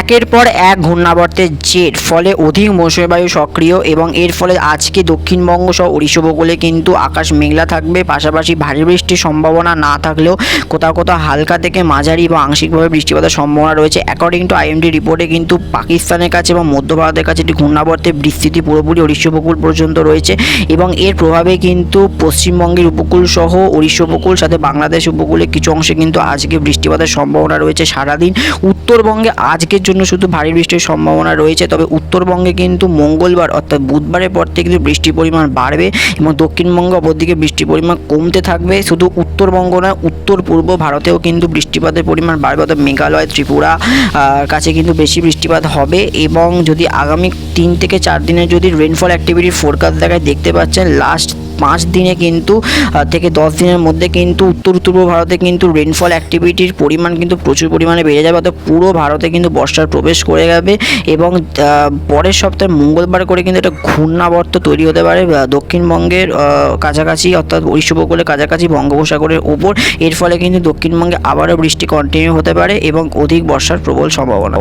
একের পর এক ঘূর্ণাবর্তের জের, ফলে অধিক মৌসুমী বায়ু সক্রিয় এবং এর ফলে আজকে দক্ষিণবঙ্গ সহ উড়িষ্যা উপকূলে কিন্তু আকাশ মেঘলা থাকবে। পাশাপাশি ভারী বৃষ্টির সম্ভাবনা না থাকলেও কোথাও কোথাও হালকা থেকে মাঝারি বা আংশিকভাবে বৃষ্টিপাতের সম্ভাবনা রয়েছে। অ্যাকর্ডিং টু আইএমডি রিপোর্টে কিন্তু পাকিস্তানের কাছে এবং মধ্য ভারতের কাছে একটি ঘূর্ণাবর্তের বিস্তৃতি পুরোপুরি উড়িষ্যা উপকূল পর্যন্ত রয়েছে এবং এর প্রভাবে কিন্তু পশ্চিমবঙ্গের উপকূল সহ উড়িষ্যা উপকূল, সাথে বাংলাদেশ উপকূলে কিছু অংশে কিন্তু আজকে বৃষ্টিপাতের সম্ভাবনা রয়েছে সারাদিন। উত্তরবঙ্গে আজকের জন্য শুধু ভারী বৃষ্টির সম্ভাবনা রয়েছে, তবে উত্তরবঙ্গে কিন্তু মঙ্গলবার অর্থাৎ বুধবারের পর থেকে কিন্তু বৃষ্টির পরিমাণ বাড়বে এবং দক্ষিণবঙ্গ অপরদিকে বৃষ্টির পরিমাণ কমতে থাকবে। শুধু উত্তরবঙ্গ না উত্তর পূর্ব ভারতেও কিন্তু বৃষ্টিপাতের পরিমাণ বাড়বে। অর্থাৎ মেঘালয়, ত্রিপুরা কাছে কিন্তু বেশি বৃষ্টিপাত হবে এবং যদি আগামী তিন থেকে চার দিনের যদি রেনফল অ্যাক্টিভিটির ফোরকাস্ট দেখায়, দেখতে পাচ্ছেন লাস্ট পাঁচ দিনে কিন্তু থেকে দশ দিনের মধ্যে কিন্তু উত্তর পূর্ব ভারতে কিন্তু রেনফল অ্যাক্টিভিটির পরিমাণ কিন্তু প্রচুর পরিমাণে বেড়ে যাবে। অর্থাৎ পুরো ভারতে কিন্তু বর্ষার প্রবেশ করে যাবে এবং পরের সপ্তাহে মঙ্গলবার করে কিন্তু একটা ঘূর্ণাবর্ত তৈরি হতে পারে দক্ষিণবঙ্গের কাছাকাছি অর্থাৎ উপকূলের কাছাকাছি বঙ্গোপসাগরের ওপর। এর ফলে কিন্তু দক্ষিণবঙ্গে আবারও বৃষ্টি কন্টিনিউ হতে পারে এবং অধিক বর্ষার প্রবল সম্ভাবনা।